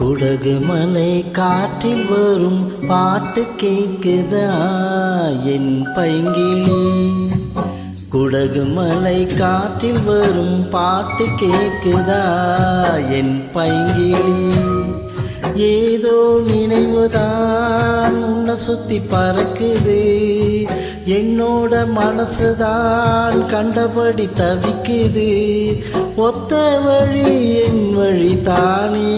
குடகு மலை காற்றில் வரும் பாட்டு கேட்குதா என் பைங்கிலே? குடகு மலை காற்றில் வரும் பாட்டு கேட்குதா என் பைங்கிலே? ஏதோ நினைவுதான் உன்னை சுத்தி பறக்குது. என்னோட மனசுதான் கண்டபடி தவிக்குது. ஒத்த வழி என் வழி தானே.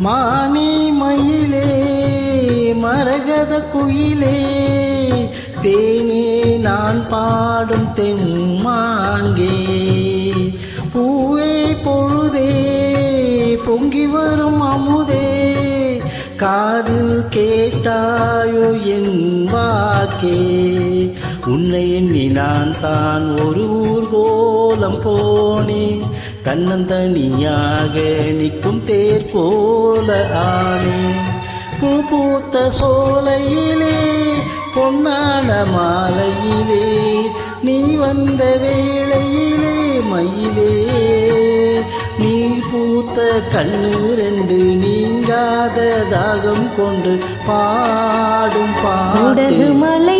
மானி மயிலே மரகத குயிலே தேனே நான் பாடும் தெம்மாங்கே பூவே பொழுதே பொங்கி வரும் அமுதே காதில் கேட்டாயோ என் வாக்கே. உன்னை எண்ணி நான் தான் ஒரு ஊர்கோ ஊர்கோலம் போனே தன்னந்தனியாக நிற்கும் தேர் போல ஆனே. பூ பூத்த சோலையிலே பொன்னான மாலையிலே நீ வந்த வேளையிலே மயிலே. நீ பூத்த கண்ணு ரெண்டு நீங்காத தாகம் கொண்டு பாடும் பாடு மலை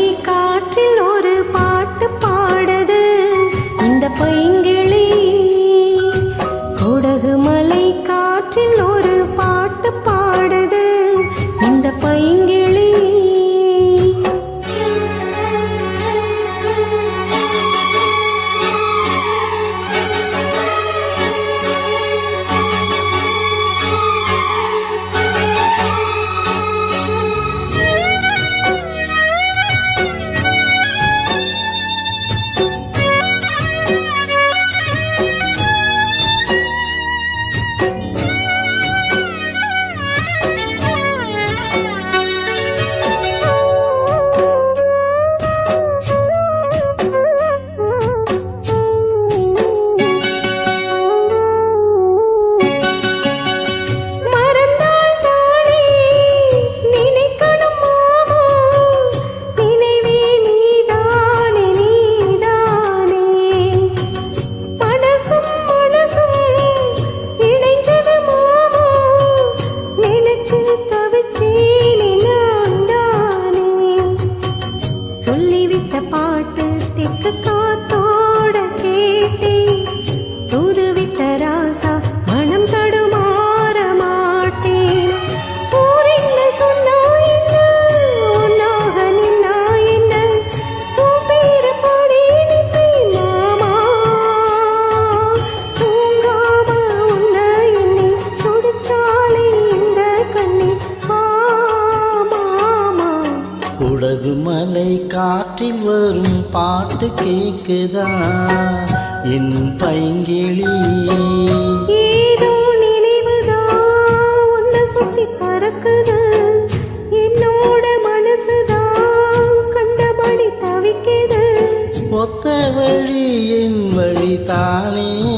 குடகு மலை காற்றில் வரும் பாட்டு கேக்குதா? என் பைங்கிளி. ஏதோ நினைவுதான் உன்னை சுத்தி பறக்குது. என்னோட மனசுதான் கண்டபடி தவிக்குது. ஒத்த வழி என் வழி தானே?